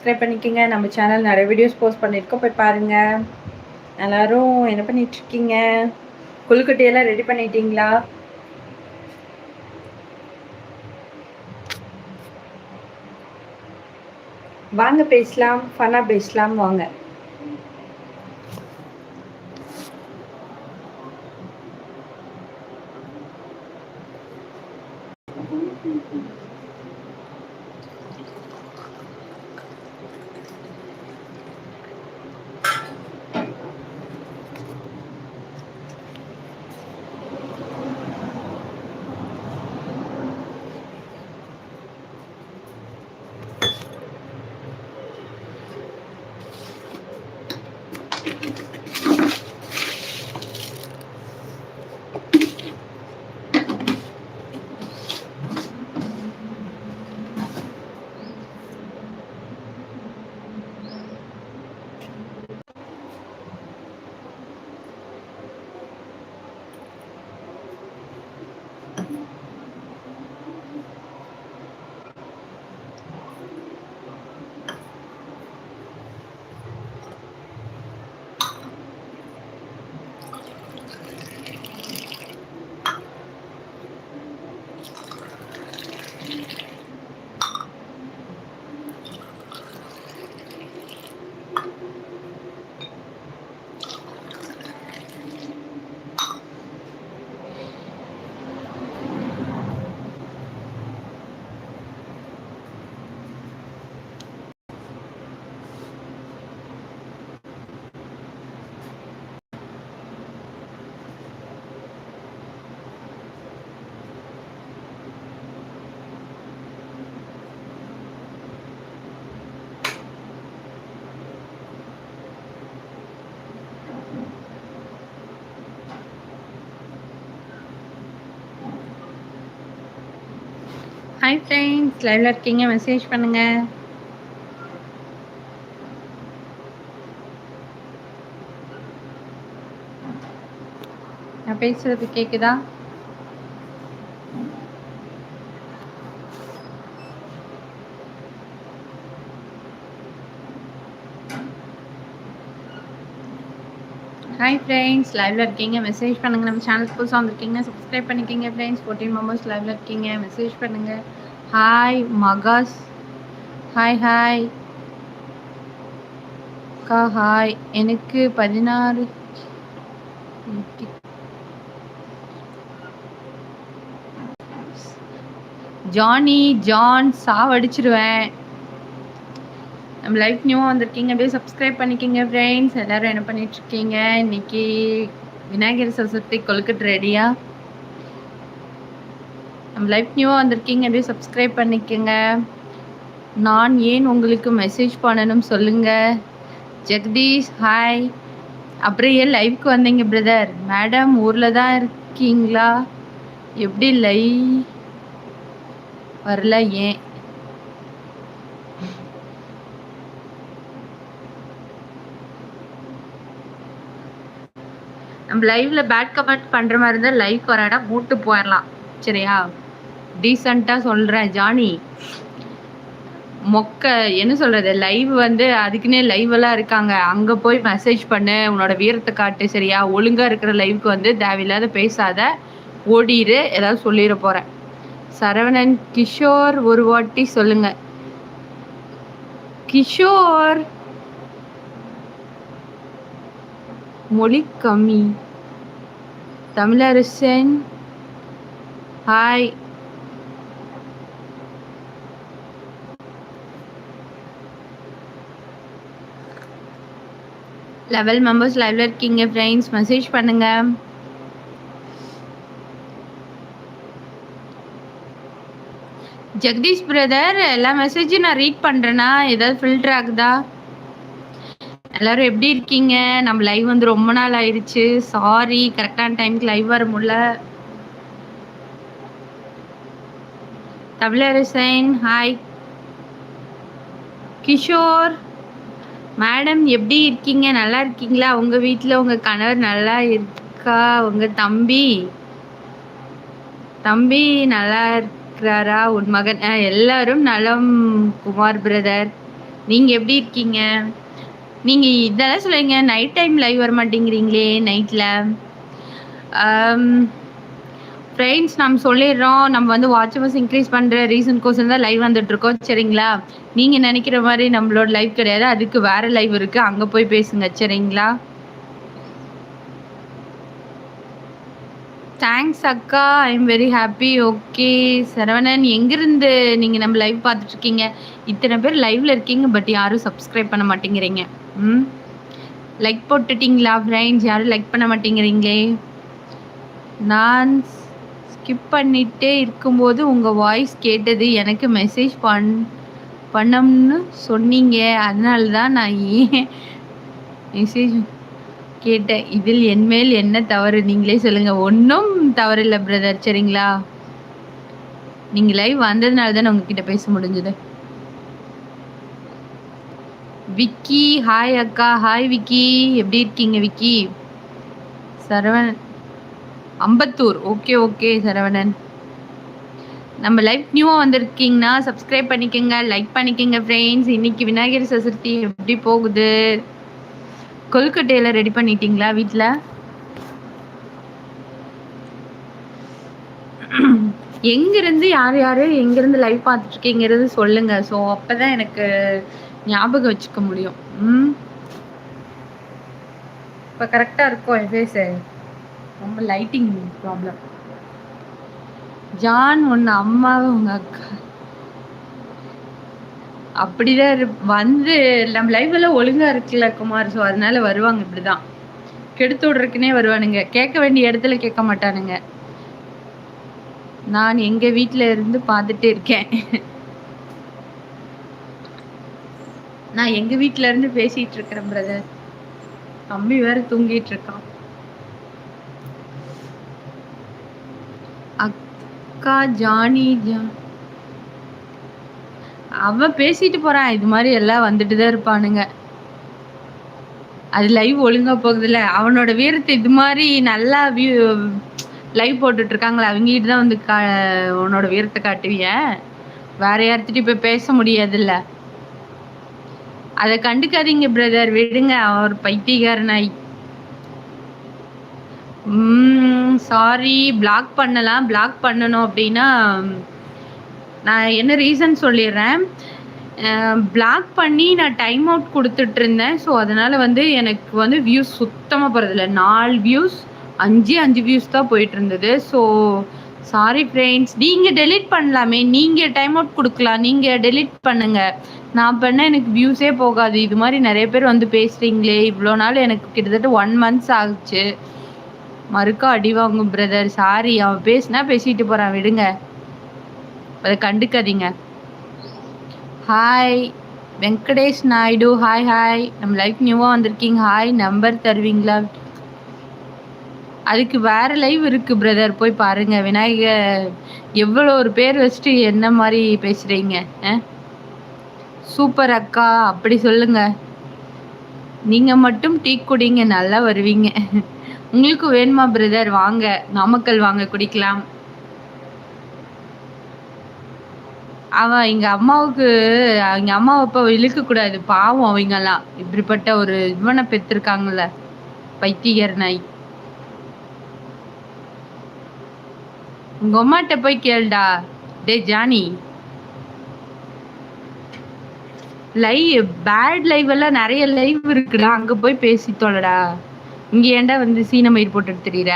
Subscribe பண்ணிக்கோங்க. நம்ம channel நிறைய வீடியோஸ் போஸ்ட் பண்ணியிருக்கோம் போய் பாருங்கள் எல்லோரும் என்ன பண்ணிகிட்ருக்கீங்க கொழுக்கட்டையெல்லாம் ரெடி பண்ணிட்டீங்களா? வாங்க பேசலாம். ஃபன்னாக பேசலாம் வாங்க. ஹாய் ஃப்ரெண்ட்ஸ் லைவ்ல இருக்கீங்க மெசேஜ் பண்ணுங்க. நான் பேசுறது கேக்குதா? ஹாய் ஃப்ரெண்ட்ஸ் லைவ்ல இருக்கீங்க மெசேஜ் பண்ணுங்க. நம்ம சேனல் புதுசாக வந்திருக்கீங்க சப்ஸ்கிரைப் பண்ணிக்கிங்க ஃப்ரெண்ட்ஸ் ஃபோர்டீன் மெம்பர்ஸ் லைவ்ல இருக்கீங்க மெசேஜ் பண்ணுங்க. ஹாய் மகாஸ் ஹாய் ஹாய் அக்கா ஹாய் எனக்கு பதினாறு ஜானி ஜான் சாவடிச்சிருவேன். நம்ம லைஃப் நியூவாக வந்திருக்கீங்க. அப்படியே சப்ஸ்கிரைப் பண்ணிக்கிங்க ஃப்ரெண்ட்ஸ் எல்லோரும் என்ன பண்ணிகிட்ருக்கீங்க இன்னைக்கு விநாயகர் சதுர்த்தி கொழுக்கட்டு ரெடியா நம்ம லைஃப் நியூவாக வந்திருக்கீங்க அப்படியே சப்ஸ்கிரைப் பண்ணிக்கோங்க. நான் ஏன் உங்களுக்கு மெசேஜ் பண்ணணும் சொல்லுங்கள் ஜெகதீஷ் ஹாய் அப்புறம் ஏன் லைவ்க்கு வந்தீங்க பிரதர் மேடம் ஊரில் தான் இருக்கீங்களா? எப்படி லைவ் வரல ஏன்? நம்ம லைவ்ல பேட் கமெண்ட் பண்ற மாதிரி இருந்தால் லைவ் வராடா மூட்டு போயிடலாம் சரியா? டீசெண்டாக சொல்கிறேன் ஜானி. மொக்க என்ன சொல்கிறது லைவ் வந்து அதுக்குன்னே லைவ் எல்லாம் இருக்காங்க. அங்கே போய் மெசேஜ் பண்ணு உன்னோட வீரத்தை காட்டு சரியா? ஒழுங்காக இருக்கிற லைவுக்கு வந்து தேவையில்லாத பேசாத ஓடிடு ஏதாவது சொல்லிட போகிறேன் சரவணன் கிஷோர் ஒரு வாட்டி சொல்லுங்க. கிஷோர். மொழி கம்மி. தமிழரசன். ஹாய் லெவல் மெம்பர்ஸ் லைவ்ல இருக்கீங்க ஃப்ரெண்ட்ஸ் மெசேஜ் பண்ணுங்க. ஜெகதீஷ் பிரதர் எல்லா மெசேஜும் நான் ரீட் பண்ணுறேன்னா ஏதாவது ஃபில்டர் ஆகுதா? எல்லாரும் எப்படி இருக்கீங்க? நம்ம லைவ் வந்து ரொம்ப நாள் ஆயிடுச்சு சாரி கரெக்டான டைமுக்கு லைவ் வர முடியல. தமிழரசன் ஹாய் கிஷோர். மேடம் எப்படி இருக்கீங்க? நல்லா இருக்கீங்களா? உங்க வீட்டில் உங்க கணவர் நல்லா இருக்கா? உங்க தம்பி? தம்பி நல்லா இருக்கிறாரா? உன் மகன் எல்லாரும் நலம் குமார் பிரதர் நீங்க எப்படி இருக்கீங்க? நீங்க இதெல்லாம் சொல்லுங்க. நைட் டைம் லைவ் வர மாட்டேங்கிறீங்களே நைட்ல ஃப்ரெண்ட்ஸ் நம்ம சொல்லிடுறோம். நம்ம வந்து வாட்சவர்ஸ் இன்க்ரீஸ் பண்ணுற ரீசன்கோசம் தான் லைவ் வந்துட்டு இருக்கோம். சரிங்களா? நீங்கள் நினைக்கிற மாதிரி நம்மளோட லைவ் கிடையாது. அதுக்கு வேறு லைவ் இருக்குது அங்கே போய் பேசுங்க சரிங்களா? தேங்க்ஸ் அக்கா. I am very happy okay Saravanan எங்கேருந்து நீங்கள் நம்ம லைவ் பார்த்துட்ருக்கீங்க இத்தனை பேர் லைவில் இருக்கீங்க பட் யாரும் சப்ஸ்கிரைப் பண்ண மாட்டேங்கிறீங்க. ம்? லைக் போட்டுட்டிங்களா ஃப்ரெண்ட்ஸ் யாரும் லைக் பண்ண மாட்டேங்கிறீங்களே? நான் ஸ்கிப் பண்ணிகிட்டே இருக்கும்போது உங்கள் வாய்ஸ் கேட்டது எனக்கு மெசேஜ் பண் பண்ணம்னு சொன்னீங்க. அதனால தான் நான் ஏன் மெசேஜ் கேட்டேன். இதில் என்மேல் என்ன தவறு? நீங்களே சொல்லுங்கள் ஒன்றும் தவறு இல்லை பிரதர் சரிங்களா? நீங்கள் லைவ் வந்ததுனால தான் உங்ககிட்ட பேச முடிஞ்சது. விக்கி ஹாய் அக்கா. ஹாய் விக்கி. எப்படி இருக்கீங்க Vicky? Saravanan. Ambattur. Okay okay Saravanan. நம்ம லைவ் நியூவாக வந்திருக்கீங்கன்னா சப்ஸ்கிரைப் பண்ணிக்கோங்க லைக் பண்ணிக்கோங்க ஃப்ரெண்ட்ஸ் இன்னைக்கு விநாயகர் சதுர்த்தி எப்படி போகுது? கொல்கட்டையில் ரெடி பண்ணிட்டீங்களா வீட்டில் எங்கேருந்து யார் யார் எங்கேருந்து லைவ் பார்த்துட்ருக்கீங்கிறது சொல்லுங்கள் ஸோ அப்போ தான் எனக்கு ஞாபகம் வச்சுக்க முடியும். ம்? இப்போ கரெக்டாக இருக்கும் எஃபேஸு ரொம்ப லைட்டிங் ப்ராப்ளம் ஜான் ஒன்று அம்மாவும் உங்கள் அக்கா. அப்படிதான் வந்து நம்ம லைஃப் எல்லாம் ஒழுங்கா இருக்குல்ல குமார் ஸோ அதனால வருவாங்க இப்படிதான். கெடுத்து விடுறதுக்குனே வருவானுங்க. கேட்க வேண்டிய இடத்துல கேட்க மாட்டானுங்க. நான் எங்க வீட்டுல இருந்து பார்த்துட்டே இருக்கேன். நான் எங்க வீட்டுல இருந்து பேசிட்டு இருக்கிறேன் பிரதர் தம்பி வேற தூங்கிட்டு இருக்கான். அக்கா ஜானி ஜா அவ பேசிட்டு போறான் இது மாதிரி எல்லாம் வந்துட்டு தான் இருப்பானுங்க. அது லைவ் ஒழுங்கா போகுதுல்ல. அவனோட வீரத்தை இது மாதிரி நல்லா வியூ லைவ் போட்டுட்டு இருக்காங்களா. அவங்ககிட்ட தான் வந்து கா உன்னோட வீரத்தை காட்டுவிய. வேற யார்த்திட்டு போய் பேச முடியாதுல்ல. அதை கண்டுக்காதீங்க பிரதர் விடுங்க. அவர் பைத்தியக்காரனாய். சாரி பிளாக் பண்ணலாம் பிளாக் பண்ணணும் அப்படின்னா நான் என்ன ரீசன் சொல்லிடுறேன்? பிளாக் பண்ணி நான் டைம் அவுட் கொடுத்துட்டு இருந்தேன் ஸோ அதனால் வந்து எனக்கு வந்து வியூஸ் சுத்தமாக போகிறதில்ல நாலு வியூஸ் அஞ்சு அஞ்சு வியூஸ் தான் போயிட்டு இருந்தது ஸோ சாரி ஃப்ரெண்ட்ஸ் நீங்கள் டெலிட் பண்ணலாமே. நீங்கள் டைம் அவுட் கொடுக்கலாம். நீங்கள் டெலிட் பண்ணுங்கள் நான் பண்ண எனக்கு வியூஸே போகாது. இது மாதிரி நிறைய பேர் வந்து பேசுகிறீங்களே இவ்வளோ நாள் எனக்கு கிட்டத்தட்ட ஒன் மந்த்ஸ் ஆகுச்சு மறுக்கா அடி வாங்கும் பிரதர் சாரி அவன் பேசினா பேசிட்டு போகிறான் விடுங்க. அதை கண்டுக்காதீங்க. Hi Venkatesh Naidu. Hi hi நம்ம லைஃப் நியூவாக வந்திருக்கீங்க. ஹாய் நம்பர் தருவீங்களா? அதுக்கு வேற லைவ் இருக்கு பிரதர் போய் பாருங்க. விநாயகர் எவ்வளோ ஒரு பேர் வச்சுட்டு என்ன மாதிரி பேசுறீங்க சூப்பர் அக்கா அப்படி சொல்லுங்க. நீங்க மட்டும் டீ குடிங்க நல்லா வருவீங்க. உங்களுக்கு வேணுமா பிரதர் வாங்க. நாமக்கல் வாங்க குடிக்கலாம். அவன் எங்க அம்மாவுக்கு எங்க அம்மாவை அப்பா இழுக்கக்கூடாது. பாவம் அவங்கெல்லாம். இப்படிப்பட்ட ஒரு இவனை பெற்றிருக்காங்கல்ல. பைத்தியர் நாய் உங்க அம்மாட்ட போய் கேள்டா. டே ஜானி. லைவ் பேட் லைவ் எல்லாம் நிறைய லைவ் இருக்குடா. அங்க போய் பேசி தொலைடா இங்கே ஏன்டா வந்து சீன மயிர் போட்டு தெரியுற?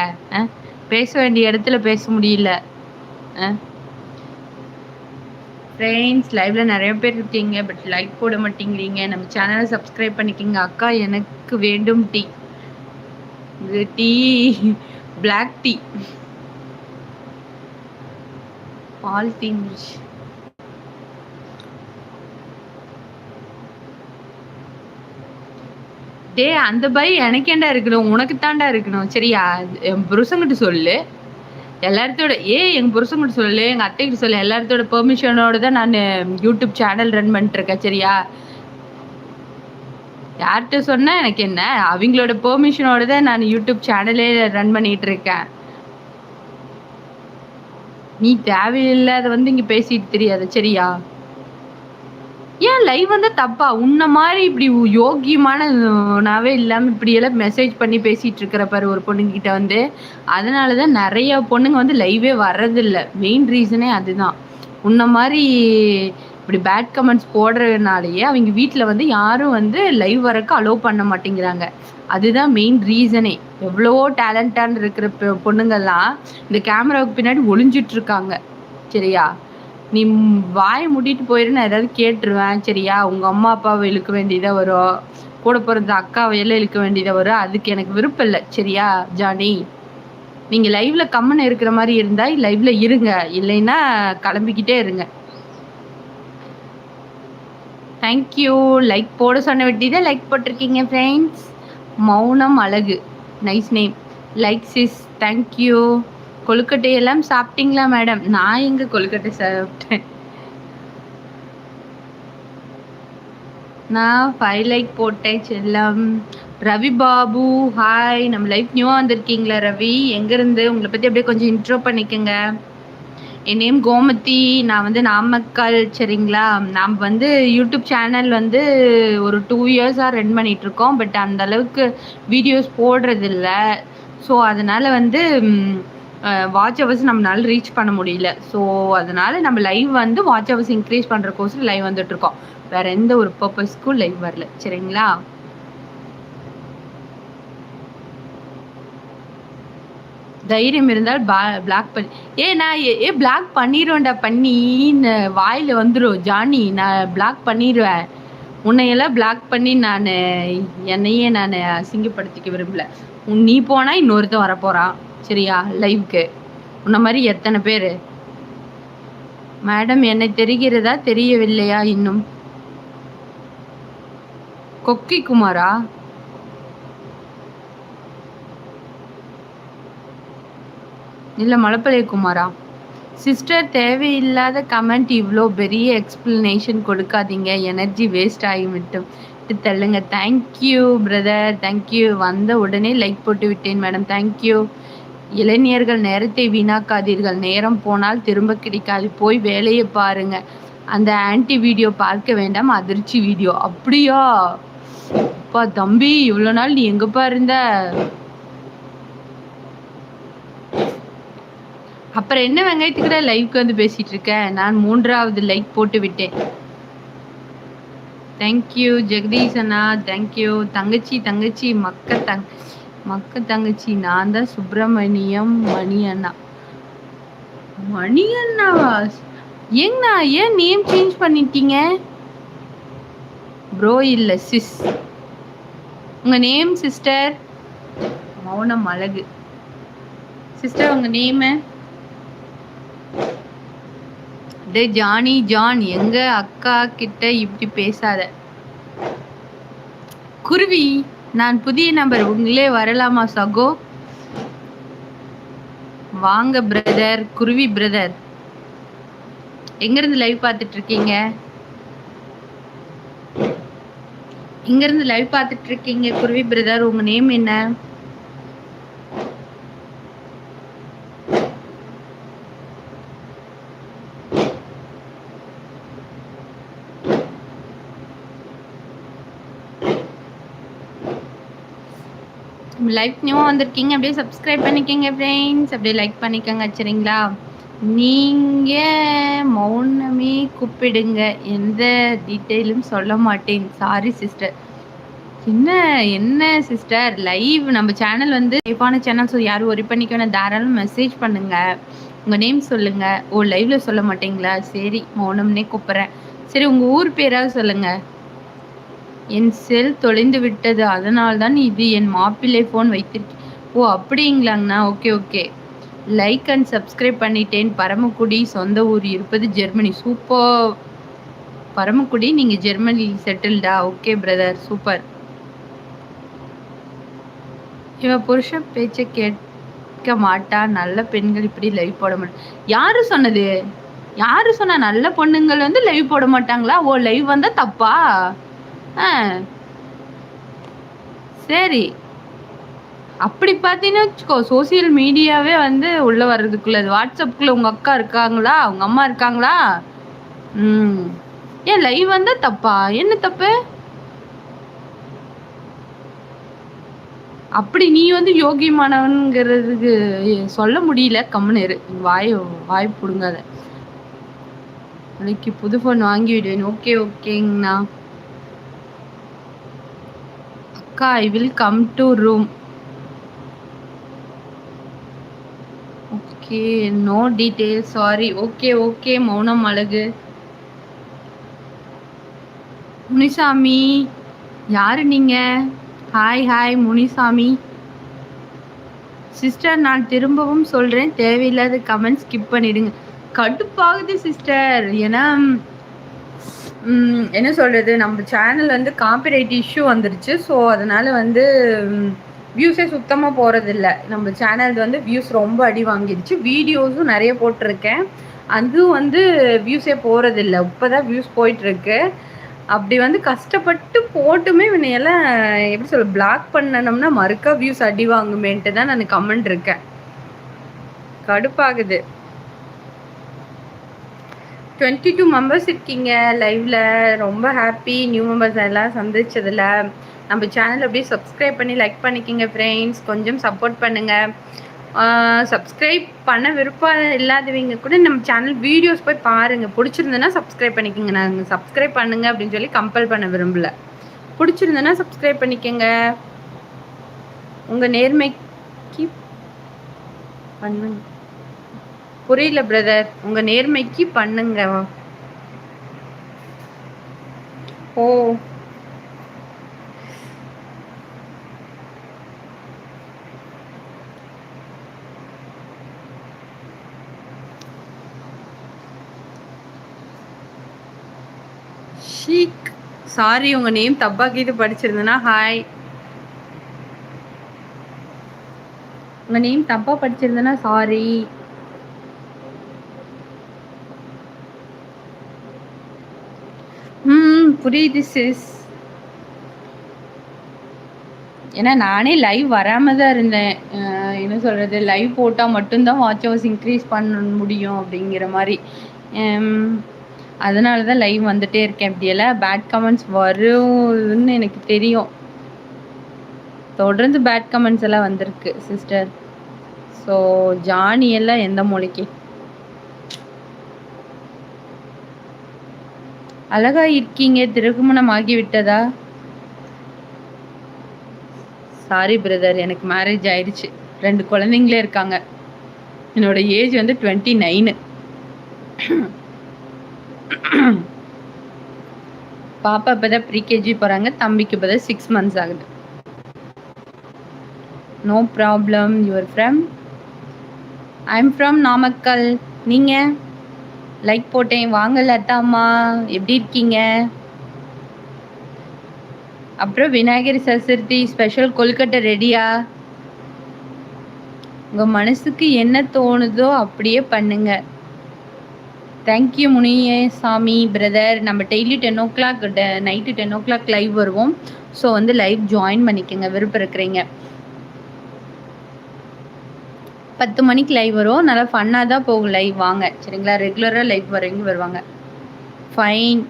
பேச வேண்டிய இடத்துல பேச முடியல. ஃப்ரெண்ட்ஸ் லைவ்ல நிறைய பேர் இருக்கீங்க பட் லைக் போட மாட்டேங்கிறீங்க. நம்ம சேனலை சப்ஸ்கிரைப் பண்ணிக்கிங்க. அக்கா எனக்கு வேண்டும் டீ. இது டீ. பிளாக் டீ பால் தீந்துச்சு டே அந்த பை எனக்கேண்டா இருக்கணும்? உனக்கு தாண்டா இருக்கணும். சரியா? என் புருஷங்கிட்ட சொல்லு. எல்லாத்தோட ஏ எங்க புருஷங்கிட்ட சொல்லு. எங்க அத்தைக்கிட்ட சொல்லு. எல்லாத்தோட பெர்மிஷனோட தான் நான் யூடியூப் சேனல் ரன் பண்ணிட்டு இருக்கேன் சரியா? யார்கிட்ட சொன்னா எனக்கு என்ன? அவங்களோட பெர்மிஷனோட தான் நான் யூடியூப் சேனலே ரன் பண்ணிட்டு இருக்கேன் நீ தேவையில்லாத வந்து இங்க பேசிட்டு தெரியாது. சரியா? ஏன் லைவ் வந்து தப்பா? உன்ன மாதிரி இப்படி யோக்கியமானவே நாவே இல்லாமல் இப்படியெல்லாம் மெசேஜ் பண்ணி பேசிட்டு இருக்கிற பாரு ஒரு பொண்ணுங்கிட்ட வந்து. அதனால தான் நிறைய பொண்ணுங்க வந்து லைவே வர்றதில்ல. மெயின் ரீசனே அதுதான். உன்ன மாதிரி இப்படி பேட் கமெண்ட்ஸ் போடுறதுனாலயே அவங்க வீட்டில் வந்து யாரும் வந்து லைவ் வரக்கு அலோவ் பண்ண மாட்டேங்கிறாங்க. அதுதான் மெயின் ரீசனே எவ்வளவோ டேலண்டான இருக்கிற பொண்ணுங்கள்லாம் இந்த கேமராவுக்கு பின்னாடி ஒளிஞ்சிட்டு இருக்காங்க. சரியா? நீ வாயை மூடிட்டு போயிரு நான் ஏதாவது கேட்டுருவேன். சரியா? உங்கள் அம்மா அப்பாவை இழுக்க வேண்டியதாக வரும். கூட பிறந்த அக்காவை எல்லாம் இழுக்க வேண்டியதாக வரும். அதுக்கு எனக்கு விருப்பம் இல்லை. சரியா ஜானி? நீங்கள் லைவ்ல கம்மன் இருக்கிற மாதிரி இருந்தா லைவ்ல இருங்க. இல்லைன்னா கிளம்பிக்கிட்டே இருங்க. தேங்க்யூ லைக் போட சொன்ன வெட்டி தான் லைக் போட்டிருக்கீங்க ஃப்ரெண்ட்ஸ் மௌனம் அழகு. Nice name like sis thank you கொழுக்கட்டை எல்லாம் சாப்பிட்டீங்களா மேடம் நான் எங்க கொழுக்கட்டை சாப்பிட்டேன். நான் ஃபைவ் லைக் போட்டேன் செல்லம். ரவி பாபு ஹாய் நம்ம லைஃப் நியூவாக வந்திருக்கீங்களா ரவி? எங்கேருந்து உங்களை பற்றி அப்படியே கொஞ்சம் இன்ட்ரோ பண்ணிக்கோங்க. என் நேம் கோமதி. நான் வந்து நாமக்கல் சரிங்களா? நாம் வந்து யூடியூப் சேனல் வந்து ஒரு டூ இயர்ஸாக ரன் பண்ணிகிட்ருக்கோம் பட் அந்த அளவுக்கு வீடியோஸ் போடுறதில்ல. ஸோ அதனால் வந்து வாட்ச் ஹவர்ஸ் நம்மளால ரீச் பண்ண முடியல. ஸோ அதனால நம்ம லைவ் வந்து வாட்ச் ஹவர்ஸ் இன்க்ரீஸ் பண்ணுறக்கோசரம் லைவ் வந்துட்டு இருக்கோம். வேற எந்த ஒரு பர்பஸ்க்கும் லைவ் வரல. சரிங்களா? தைரியம் இருந்தால் பிளாக் பண்ணி ஏ நான் ஏ பிளாக் பண்ணிடுவேன்டா பண்ணி வாயில் வந்துடும் ஜானி நான் பிளாக் பண்ணிடுவேன் உன்னையெல்லாம் பிளாக் பண்ணி நான் என்னையே நான் அசிங்கப்படுத்திக்க விரும்பல. நீ போனால் இன்னொருத்தன் வரப்போகிறான் சரியா? லைவ்க்கு உன்ன மாதிரி எத்தனை பேர்? மேடம் என்னை தெரிகிறதா தெரியவில்லையா இன்னும்? கொக்கி குமாரா? இல்லை மலப்பழைய குமாரா? சிஸ்டர் தேவையில்லாத கமெண்ட் இவ்வளோ பெரிய எக்ஸ்பிளனேஷன் கொடுக்காதீங்க. எனர்ஜி வேஸ்ட் ஆகி விட்டும். விட்டு தள்ளுங்க. தேங்க்யூ பிரதர் தேங்க்யூ வந்த உடனே லைக் போட்டு விட்டேன் மேடம் தேங்க்யூ இளைஞர்கள் நேரத்தை வீணாக்காதீர்கள். நேரம் போனால் திரும்ப கிடைக்காது. போய் வேலையை பாருங்க. அந்த ஆன்டி வீடியோ பார்க்க வேண்டாம். அதிர்ச்சி வீடியோ. அப்படியா? அப்பா தம்பி இவ்வளோ நாள் நீ எங்கப்பா இருந்த? அப்புறம் என்ன வெங்காயத்துக்கிட்ட லைவ்க்கு வந்து பேசிட்டு இருக்க? நான் மூன்றாவது லைக் போட்டு விட்டேன். தேங்க்யூ ஜெகதீஷ் அண்ணா. தேங்க்யூ தங்கச்சி தங்கச்சி மக்க தங் மக்க தங்கச்சி நான் தான் சுப்பிரமணியம் மணி அண்ணா மணி அண்ணாவா ஏங்கண்ணா ஏன் நேம் சேஞ்ச் பண்ணிட்டீங்க? ப்ரோ இல்லை சிஸ் உங்க நேம் சிஸ்டர் மௌனம் அழகு சிஸ்டர் உங்க நேமு டே ஜானி ஜான் எங்க அக்கா கிட்ட இப்படி பேசாத. குருவி. நான் புதிய நம்பர் உங்களே வரலாமா சகோ? வாங்க பிரதர் குருவி பிரதர் எங்கிருந்து லைவ் பார்த்துட்டு இருக்கீங்க இங்கிருந்து லைவ் பார்த்துட்டு இருக்கீங்க குருவி பிரதர் உங்க நேம் என்ன? லைக் நியூவாக வந்திருக்கீங்க. அப்படியே சப்ஸ்கிரைப் பண்ணிக்கோங்க ஃப்ரெண்ட்ஸ் அப்படியே லைக் பண்ணிக்கோங்க சரிங்களா நீங்கள் மௌனமே கூப்பிடுங்க. எந்த டீட்டெயிலும் சொல்ல மாட்டேன். சாரி சிஸ்டர் என்ன என்ன சிஸ்டர் லைவ் நம்ம சேனல் வந்து சேஃபான சேனல் ஸோ யாரும் ஒரி பண்ணிக்க வேணாம் தாராளம் மெசேஜ் பண்ணுங்கள் உங்கள் நேம் சொல்லுங்கள் ஓ லைவ்ல சொல்ல மாட்டீங்களா? சரி மௌனம்னே கூப்பிட்றேன். சரி உங்கள் ஊர் பேராவது சொல்லுங்கள் என் செல் தொலைந்து விட்டது. அதனால் தான் இது என் மாப்பிள்ளை ஃபோன் வைத்திருக்கேன். ஓ அப்படிங்களாங்கண்ணா? Okay okay. Like and subscribe பண்ணிட்டேன். பரமக்குடி சொந்த ஊர் இருப்பது ஜெர்மனி. சூப்பர். பரமக்குடி நீங்கள் ஜெர்மனி செட்டில்டா ஓகே பிரதர் சூப்பர். இவ புருஷ பேச்சை கேட்க மாட்டா. நல்ல பெண்கள் இப்படி லைவ் போட மாட்டேன் யாரு சொன்னது? யாரு சொன்னா நல்ல பொண்ணுங்கள் வந்து லைவ் போட மாட்டாங்களா? ஓ லைவ் வந்தா தப்பா? ஆ. சரி. அப்படி பார்த்தீங்கன்னா வச்சுக்கோ சோசியல் மீடியாவே வந்து உள்ள வர்றதுக்குள்ள வாட்ஸ்அப்புக்குள்ள உங்க அக்கா இருக்காங்களா? உங்க அம்மா இருக்காங்களா? ம். ஏன் லைவ் வந்தா தப்பா? என்ன தப்பு? அப்படி நீ வந்து யோகியமானவன்ங்கிறதுக்கு சொல்ல முடியல. கம்முனு வாய் வாய் பிடுங்காத. நாளைக்கு புது ஃபோன் வாங்கி விடுவேன். ஓகே ஓகேங்கண்ணா அக்கா I will come to room okay no detail sorry okay okay மௌனம் அழகு. முனிசாமி யாரு நீங்க? Hi hi Munisamy. சிஸ்டர் நான் திரும்பவும் சொல்கிறேன் தேவையில்லாத கமெண்ட் ஸ்கிப் பண்ணிடுங்க. கடுப்பாகுது சிஸ்டர் ஏன்னா என்ன சொல்கிறது நம்ம சேனல் வந்து காப்பிரைட் இஷ்யூ வந்துருச்சு. ஸோ அதனால் வந்து வியூஸே சுத்தமாக போகிறதில்ல நம்ம சேனல் வந்து வியூஸ் ரொம்ப அடி வாங்கிடுச்சு வீடியோஸும் நிறைய போட்டிருக்கேன். அதுவும் வந்து வியூஸே போகிறதில்ல இப்போ தான் வியூஸ் போயிட்டுருக்கு. அப்படி வந்து கஷ்டப்பட்டு போட்டுமே இவனையெல்லாம் எப்படி சொல்ல பிளாக் பண்ணணும்னா மறுக்கா வியூஸ் அடி வாங்குமேன்ட்டு தான் நான் கமெண்ட் இருக்கேன். கடுப்பாகுது. டுவெண்ட்டி டூ மெம்பர்ஸ் இருக்கீங்க. லைவில் ரொம்ப ஹாப்பி நியூ மெம்பர்ஸ் எல்லாம் சந்திச்சதில் நம்ம சேனல் அப்படியே சப்ஸ்கிரைப் பண்ணி லைக் பண்ணிக்கிங்க ஃப்ரெண்ட்ஸ் கொஞ்சம் சப்போர்ட் பண்ணுங்கள் சப்ஸ்கிரைப் பண்ண விருப்பம் இல்லாதவங்க கூட நம்ம சேனல் வீடியோஸ் போய் பாருங்கள் பிடிச்சிருந்ததுன்னா சப்ஸ்கிரைப் பண்ணிக்கோங்க. நாங்கள் சப்ஸ்கிரைப் பண்ணுங்க அப்படின்னு சொல்லி கம்பல் பண்ண விரும்பல. பிடிச்சிருந்தேன்னா சப்ஸ்கிரைப் பண்ணிக்கோங்க. உங்கள் நேர்மைக்கு பண்ணுங்க. புரியல பிரதர் உங்க நேர்மைக்கு பண்ணுங்க. ஓ. ஷீக். சாரி உங்க நேம் தப்பா கீது படிச்சிருந்தனா ஹாய் உங்க நேம் தப்பா படிச்சிருந்தனா சாரி ம் புரியுது சிஸ் ஏன்னா நானே லைவ் வராமல் தான் இருந்தேன் என்ன சொல்கிறது லைவ் போட்டால் மட்டும்தான் வாட்ச் ஹவர்ஸ் இன்க்ரீஸ் பண்ண முடியும் அப்படிங்கிற மாதிரி. அதனால தான் லைவ் வந்துட்டே இருக்கேன். அப்படியெல்லாம் பேட் கமெண்ட்ஸ் வரும்னு எனக்கு தெரியும். தொடர்ந்து பேட் கமெண்ட்ஸ் எல்லாம் வந்திருக்கு சிஸ்டர் ஸோ ஜானி எல்லாம் எந்த மொழிக்கு அழகா இருக்கீங்க திருமணம் ஆகிவிட்டதா சாரி பிரதர் எனக்கு மேரேஜ் ஆயிடுச்சு. ரெண்டு குழந்தைங்களே இருக்காங்க. என்னோட ஏஜ் வந்து டுவெண்ட்டி நைனு பாப்பா இப்போதான் ப்ரீகேஜி போகிறாங்க தம்பிக்கு இப்போதான் சிக்ஸ் மந்த்ஸ் ஆகுது. No problem your from I am from Namakkal நீங்கள் லைக் போட்டேன். வாங்க லதாம்மா எப்படி இருக்கீங்க? அப்புறம் விநாயகர் சதுர்த்தி ஸ்பெஷல் கொல்கட்டை ரெடியா உங்கள் மனசுக்கு என்ன தோணுதோ அப்படியே பண்ணுங்க. தேங்க்யூ முனியே சாமி பிரதர் நம்ம daily ten o'clock night ten o'clock live வருவோம். ஸோ வந்து லைவ் ஜாயின் பண்ணிக்கோங்க. விருப்பம் இருக்கிறீங்க. பத்து மணிக்கு லைவ் வரும். நல்லா ஃபன்னாக தான் போகும் லைவ் வாங்க. சரிங்களா? ரெகுலராக லைவ் வரவங்க வருவாங்க. ஃபைன்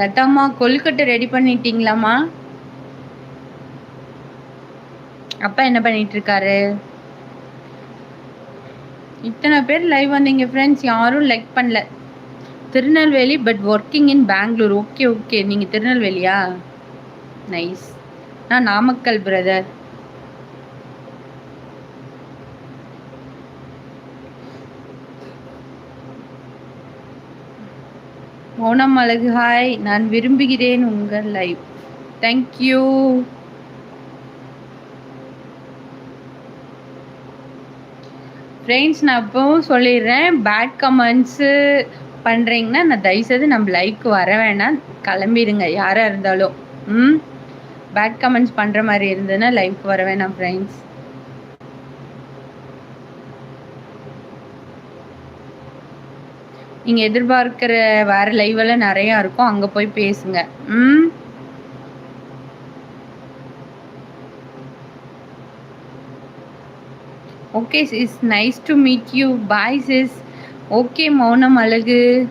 லதாம்மா கொல்கட்டை ரெடி பண்ணிட்டீங்களாம்மா? அப்பா என்ன பண்ணிட்டு இருக்காரு? இத்தனை பேர் லைவ் வந்தீங்க ஃப்ரெண்ட்ஸ் யாரும் லைக் பண்ணல. Tirunelveli but working in Bangalore okay okay நீங்கள் திருநெல்வேலியா? நைஸ் நான் நாமக்கல் பிரதர் மௌனம் அழகு. ஹாய் நான் விரும்புகிறேன் உங்கள் லைவ் தேங்க்யூ ஃப்ரெண்ட்ஸ் நான் இப்போவும் சொல்லிடுறேன். பேட் கமெண்ட்ஸு பண்ணுறீங்கன்னா நான் தயவுசெய்து நம்ம லைவ்க்கு வர வேணாம். கிளம்பிடுங்க யாராக இருந்தாலும். ம்? பேட் கமெண்ட்ஸ் பண்ணுற மாதிரி இருந்ததுன்னா லைவ்க்கு வர வேணாம் ஃப்ரெண்ட்ஸ் நீங்கள் எதிர்பார்க்கிற வேறு லைவெல்லாம் நிறையா இருக்கும். அங்கே போய் பேசுங்க. ம்? Okay sis nice to meet you bye sis okay மௌனம் அழகு.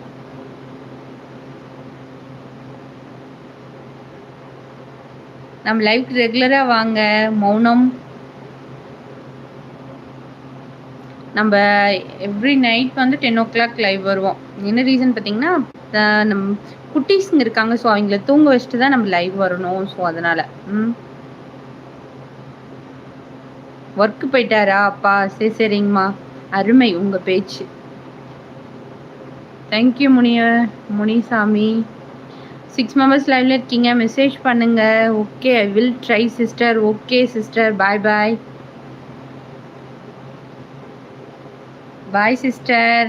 நம்ம லைஃப் ரெகுலராக வாங்க. மௌனம். நம்ம எவ்ரி நைட் வந்து டென் ஓ கிளாக் லைவ் வருவோம். என்ன ரீசன் பார்த்தீங்கன்னா நம் குட்டீஸுங்க இருக்காங்க ஸோ அவங்கள தூங்க வச்சுட்டு தான் நம்ம லைவ் வரணும் ஸோ அதனால். ம். ஒர்க்கு போயிட்டாரா? அப்பா சரி சரிங்கம்மா. அருமை உங்கள் பேச்சு. தேங்க்யூ முனிய முனிசாமி. சிக்ஸ் மெம்பர்ஸ் லைவ்ல இருக்கீங்க. மெசேஜ் பண்ணுங்க. Okay I will try sister okay sister bye bye bye sister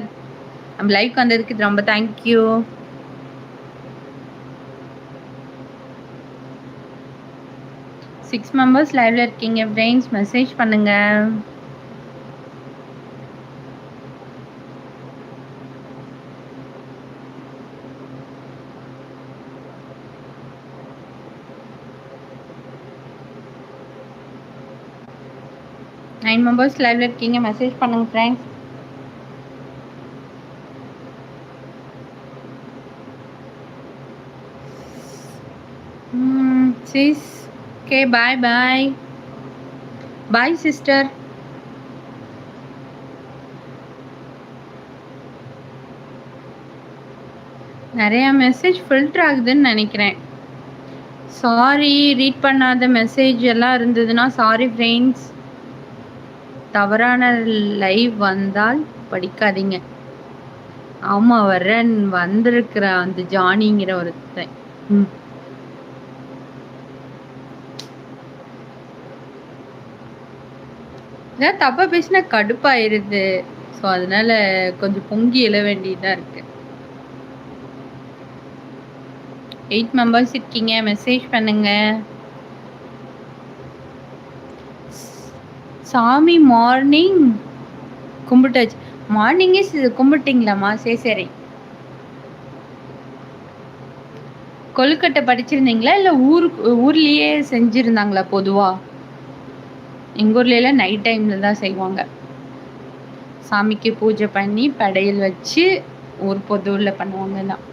நம்ம லைவ் வந்ததுக்கு ரொம்ப தேங்க்யூ சிக்ஸ் மெம்பர்ஸ் லைவ்ல இருக்கீங்க. ஃப்ரெண்ட்ஸ் மெசேஜ் பண்ணுங்க. நைன் மெம்பர்ஸ் லைவ்ல இருக்கீங்க. மெசேஜ் பண்ணுங்க friends sis okay bye bye bye sister நிறைய மெசேஜ் ஃபில்டர் ஆகுதுன்னு நினைக்கிறேன். சாரி ரீட் பண்ணாத மெசேஜ் எல்லாம் இருந்ததுன்னா சாரி ஃப்ரெண்ட்ஸ் தவறான லைவ் வந்தால் படிக்காதீங்க. ஆமாம் வர்றேன் வந்திருக்கிற அந்த ஜானிங்கிற ஒருத்தன். ம். ஏதாவது தப்பா பேசினா கடுப்பாயிருது. ஸோ அதனால கொஞ்சம் பொங்கி எழ வேண்டியதா இருக்கு. எயிட் மெம்பர்ஸ் இருக்கீங்க. மெசேஜ் பண்ணுங்க. சாமி மார்னிங் கும்பிட்டாச்சு. மார்னிங்கே கும்பிட்டிங்களாம்மா? சரி சரி. கொழுக்கட்டை படிச்சிருந்தீங்களா? இல்லை ஊருக்கு ஊர்லேயே செஞ்சுருந்தாங்களா பொதுவாக எங்கள் எல்லாம் நைட் டைமில் தான் செய்வாங்க. சாமிக்கு பூஜை பண்ணி படையல் வச்சு ஊர் பொதுவில் பண்ணுவாங்க தான்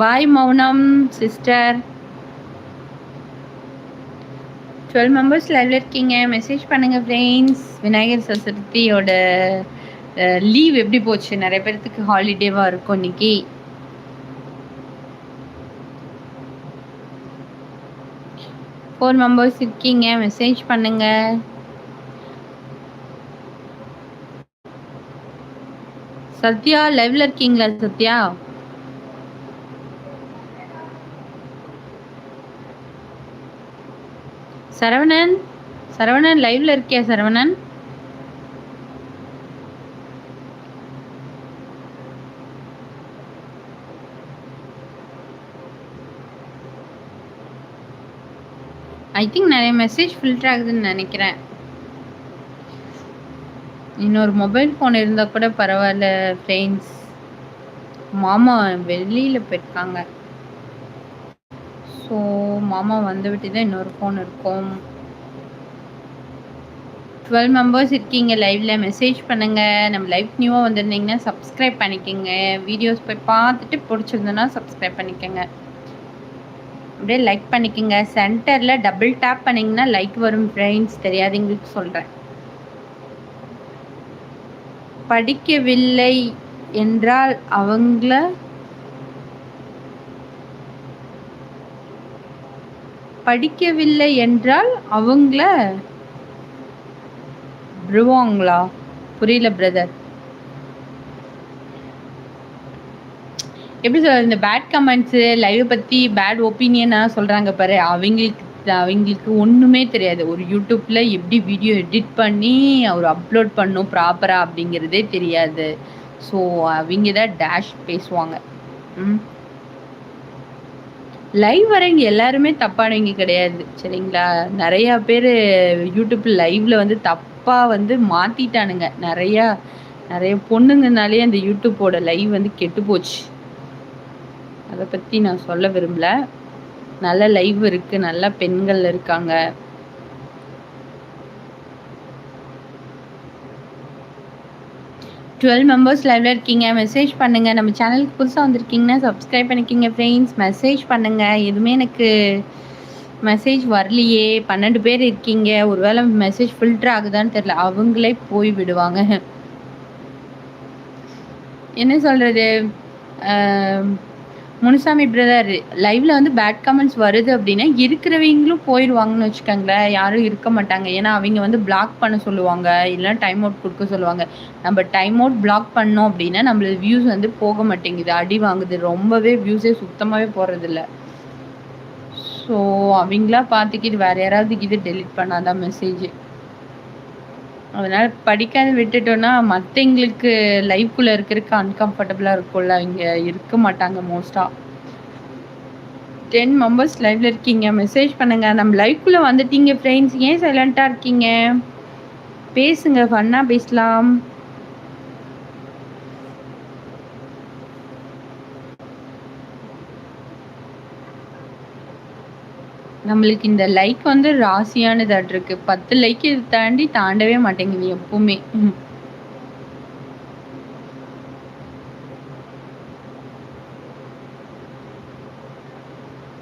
பாய் மௌனம் சிஸ்டர் டுவெல் மெம்பர்ஸ் லைவ்ல இருக்கீங்க. மெசேஜ் பண்ணுங்கள் ஃப்ரெண்ட்ஸ் விநாயகர் சதுர்த்தியோட லீவ் எப்படி போச்சு? நிறைய பேர்த்துக்கு ஹாலிடேவாக இருக்கும் இன்னைக்கு. ஃபோர் மெம்பர்ஸ் இருக்கீங்க மெசேஜ் பண்ணுங்க. சத்யா லைவ்ல இருக்கீங்களா சத்யா? சரவணன் சரவணன் லைவ்ல இருக்கியா சரவணன்? ஐ திங்க் நிறைய மெசேஜ் ஃபில்டர் ஆகுதுன்னு நினைக்கிறேன். இன்னொரு மொபைல் ஃபோன் இருந்தால் கூட பரவாயில்ல ஃப்ரெண்ட்ஸ் மாமா வெளியில் போயிருக்காங்க. ஸோ மாமா வந்து விட்டு தான் இன்னொரு ஃபோன் இருக்கும். டுவெல் மெம்பர்ஸ் இருக்கீங்க லைவ்ல மெசேஜ் பண்ணுங்க. நம்ம லைவ் நியூவாக வந்திருந்தீங்கன்னா சப்ஸ்கிரைப் பண்ணிக்கோங்க. வீடியோஸ் போய் பார்த்துட்டு பிடிச்சிருந்தோன்னா சப்ஸ்கிரைப் பண்ணிக்கோங்க. அப்படியே லைக் பண்ணிக்கோங்க. சென்டரில் டபுள் டேப் பண்ணிங்கன்னா லைக் வரும் ஃப்ரெண்ட்ஸ் தெரியாதவங்களுக்கு சொல்கிறேன் படிக்கவில்லை என்றால் அவங்கள படிக்கவில்லை என்றால் அவங்கள விடுவாங்களா? புரியல பிரதர் எப்படி சொல்கிறது இந்த பேட் கமெண்ட்ஸு லைவ் பற்றி பேட் ஒப்பீனியனாக சொல்கிறாங்க பாரு. அவங்களுக்கு அவங்களுக்கு ஒன்றுமே தெரியாது. ஒரு யூடியூப்பில் எப்படி வீடியோ எடிட் பண்ணி அவர் அப்லோட் பண்ணும் ப்ராப்பராக அப்படிங்கிறதே தெரியாது. ஸோ அவங்க தான் டேஷ் பேசுவாங்க. ம். லைவ் வரவங்க எல்லாருமே தப்பானவங்க கிடையாது. சரிங்களா? நிறையா பேர் யூடியூப் லைவில் வந்து தப்பாக வந்து மாற்றிட்டானுங்க நிறையா நிறைய பொண்ணுங்கனாலே அந்த யூடியூப்போட லைவ் வந்து கெட்டு போச்சு. அதை பற்றி நான் சொல்ல விரும்பல. நல்ல லைவ் இருக்குது நல்ல பெண்கள் இருக்காங்க. டுவெல் மெம்பர்ஸ் லைவ்ல இருக்கீங்க. மெசேஜ் பண்ணுங்க. நம்ம சேனலுக்கு புதுசாக வந்திருக்கீங்கன்னா சப்ஸ்கிரைப் பண்ணிக்கிங்க ஃப்ரெண்ட்ஸ் மெசேஜ் பண்ணுங்க. எதுவுமே எனக்கு மெசேஜ் வரலையே. பன்னெண்டு பேர் இருக்கீங்க. ஒருவேளை மெசேஜ் ஃபில்டர் ஆகுதான்னு தெரில அவங்களே போய் விடுவாங்க. என்ன சொல்கிறது முனுசாமி பிரதர் லைவ்ல வந்து பேட் கமெண்ட்ஸ் வருது அப்படின்னா இருக்கிறவங்களும் போயிடுவாங்கன்னு வச்சுக்கோங்களேன். யாரும் இருக்க மாட்டாங்க. ஏன்னா அவங்க வந்து பிளாக் பண்ண சொல்லுவாங்க. இல்லைன்னா டைம் அவுட் கொடுக்க சொல்லுவாங்க. நம்ம டைம் அவுட் பிளாக் பண்ணோம் அப்படின்னா நம்மளது வியூஸ் வந்து போக மாட்டேங்குது. அடி வாங்குது. ரொம்பவே வியூஸே சுத்தமாகவே போகிறதில்ல ஸோ அவங்களா பார்த்துக்கிட்டு வேறு யாராவது இது டெலிட் பண்ணாதான் மெசேஜ் அதனால் படிக்காத விட்டுட்டோன்னா மற்றவங்களுக்கு லைஃப்குள்ளே இருக்கிறதுக்கு அன்கம்ஃபர்டபுளாக இருக்கும்ல. அவங்க இருக்க மாட்டாங்க மோஸ்ட்டாக டென் மெம்பர்ஸ் லைவ்ல இருக்கீங்க. மெசேஜ் பண்ணுங்க. நம்ம லைவ்க்குள்ளே வந்துட்டீங்க ஃப்ரெண்ட்ஸ் ஏன் சைலண்ட்டாக இருக்கீங்க? பேசுங்க. ஃபன்னாக பேசலாம். நம்மளுக்கு இந்த லைக் வந்து ராசியானதாட்டு இருக்கு பத்து லைக் இது தாண்டி தாண்டவே மாட்டேங்குது எப்பவுமே.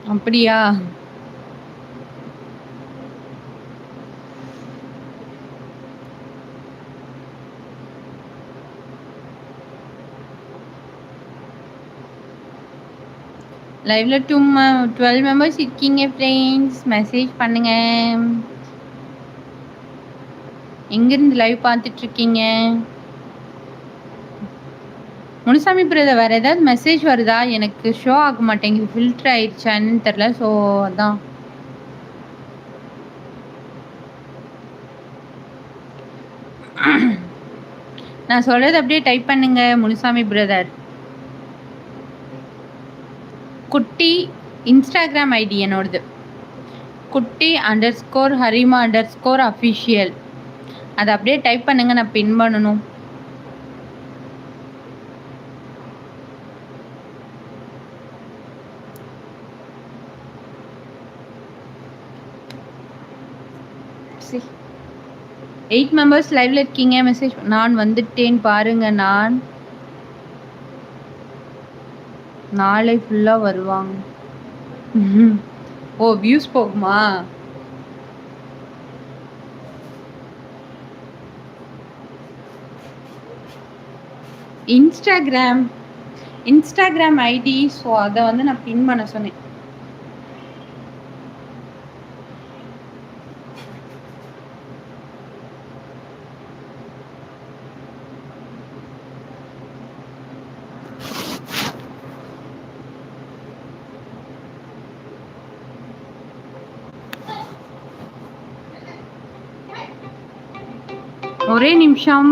அப்படியா? லைவ்ல டூ டுவெல் மெம்பர்ஸ் இருக்கீங்க ஃப்ரெண்ட்ஸ் மெசேஜ் பண்ணுங்க. எங்கேருந்து லைவ் பார்த்துட்ருக்கீங்க? முனுசாமி பிரதர் வேறு ஏதாவது மெசேஜ் வருதா? எனக்கு ஷோ ஆக மாட்டேங்குது. ஃபில்டர் ஆயிடுச்சான்னு தெரில ஸோ அதான். நான் சொல்கிறது அப்படியே டைப் பண்ணுங்க முனுசாமி பிரதர் குட்டி இன்ஸ்டாகிராம் ஐடி என்னோடது. குட்டி underscore Harima underscore official அதை அப்படியே டைப் பண்ணுங்கள் நான் பின் பண்ணணும். எயிட் மெம்பர்ஸ் லைவ்ல இருக்கீங்க மெசேஜ் நான் வந்துட்டேன் பாருங்க நான் நாளை ஃபுல்லாக வருவாங்க. ஓ வியூஸ் போகுமா? இன்ஸ்டாகிராம் இன்ஸ்டாகிராம் ஐடி ஸோ அதை வந்து நான் பின் பண்ண சொன்னேன். ஒரே நிமிஷம்.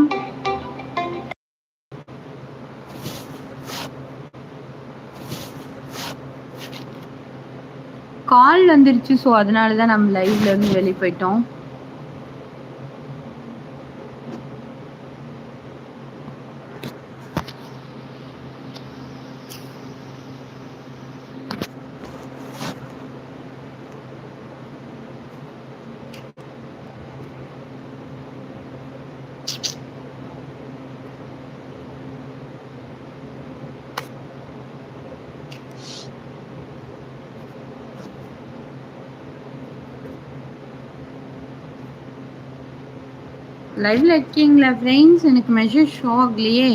கால் வந்துருச்சு ஸோ அதனால தான் நம்ம லைவ்ல இருந்து வெளியே போயிட்டோம். லைவ்ல இருக்கீங்களா ஃப்ரெண்ட்ஸ் எனக்கு மெசேஜ் ஷோ ஆகலையே